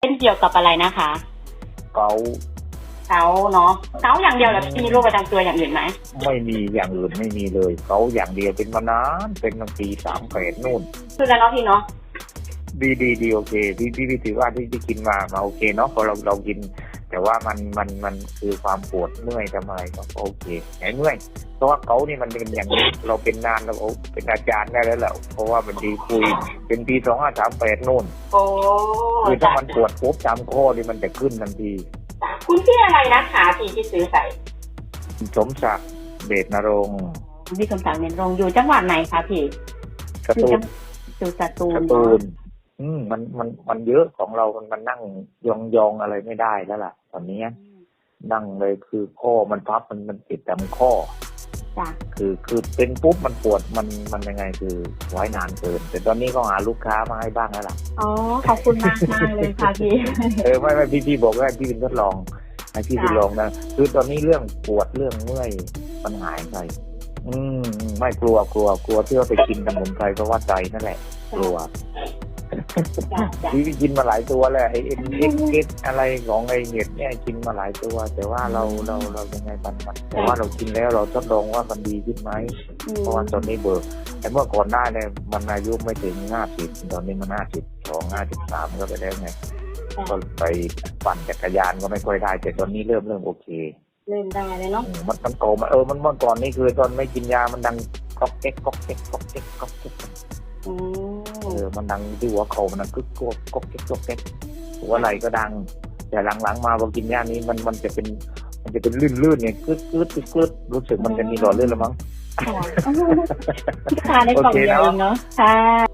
เป็นเกี่ยวกับอะไรนะคะเกาเกาต์เนาะเกาต์อย่างเดียวแล้วพี่มีโรคประจำตัวอย่างอื่นไหมไม่มีอย่างอื่นไม่มีเลยเกาอย่างเดียวเป็นมานานเป็นตั้งปีสามแปดนู่นคือแล้วเนาะพี่เนาะดีดีดีโอเค พี่พี่พี่ถือว่าที่ที่กินมามาโอเคเนาะพอเราเรากิน แต่ว่ามันมันมันคือความปวดเมื่อยทำอะไรก็โอเคหายเมื่อยเพราะว่าเขานี่มันเป็นอย่างนี้เราเป็นนานแล้วโอ้เป็นอาจารย์ได้แล้วแหละเพราะว่ามันดีคุยเป็นปีสองห้าสามแปดนู่นโอ้คือถ้าจ้ะมันปวดปุ๊บจำข้อนี่มันจะขึ้นทันทีจ้ะคุณพี่อะไรนะคะพี่ที่ซื้อใส่สมศักดิ์เดชนรงค์พี่สมศักดิ์เนียนรงค์อยู่จังหวัดไหนคะพี่กระตูนอยู่สตูกลระเนาะตูน อืมมันมันมันเยอะของเรามันมันนั่งยองยองอะไรไม่ได้แล้วล่ะ ตอนนี้นั่งเลยคือข้อมันพับมันมันติดตามข้อจ้ะคือคือเป็นปุ๊บมันปวดมันมันยังไงคือไว้นานเกิน แต่ตอนนี้ก็หาลูกค้ามาให้บ้างแล้วล่ะอ๋อขอบคุณมากมากเลยค่ะพี่เออไม่ไม่พี่พี่บอกว่าพี่เป็นทดลองให้พี่ค่ะทดลองนะคือตอนนี้เรื่องปวดเรื่องเมื่อยมันหายไปอืมไม่กลัวกลัวกลัวที่ว่าไปกินสมุนไพรเพราะว่าใจนั่นแหละ กลัว จ้ะจ้ะพี่กินมาหลายตัวแล้วไอเอ็นเอ็กเอ็กอะไรของไอเห็ดเนี่ยกินมาหลายตัว แต่ว่าเราเราเรายังไงมันมันแต่ว่าเรากินแล้วเราทดลองว่ามันดีขึ้นไหมอืเพราะว่าตอนนี้เบิร์แต่เมื่อก่อนได้เนี่ยมันอายุไม่ถึงห้าสิบตอนนี้มันห้าสิบสองห้าสิบสามก็ไปแล้วไงก็ไปปั่นจักรยานก็ไม่ค่อยได้แต่ตอนนี้เริ่มเริ่มโอเค เริ่มได้เลยเนาะอืมมันมันโตมาเออมันเมื่อก่อนนี่คือตอนไม่กินยามันดังก๊อกเก๊กก๊อกเก๊กก๊อกเก๊กก๊อกเก๊กอื เอมอมันดังที่หัวเข่ามันดังกึกกวกก๊อกเก๊กก๊อกเก๊กหัวไหล่ก็ดัง แต่หลังๆมาพอกินยานี้มันมันจะเป็น มันจะเป็นลื่นๆเนี่ยกึดกึดกึดกึดรู้สึกมันจะมีหลอดเลือดแล้วมั้งค่ะทานได้กล่องเดียวเองเนาะค่ะ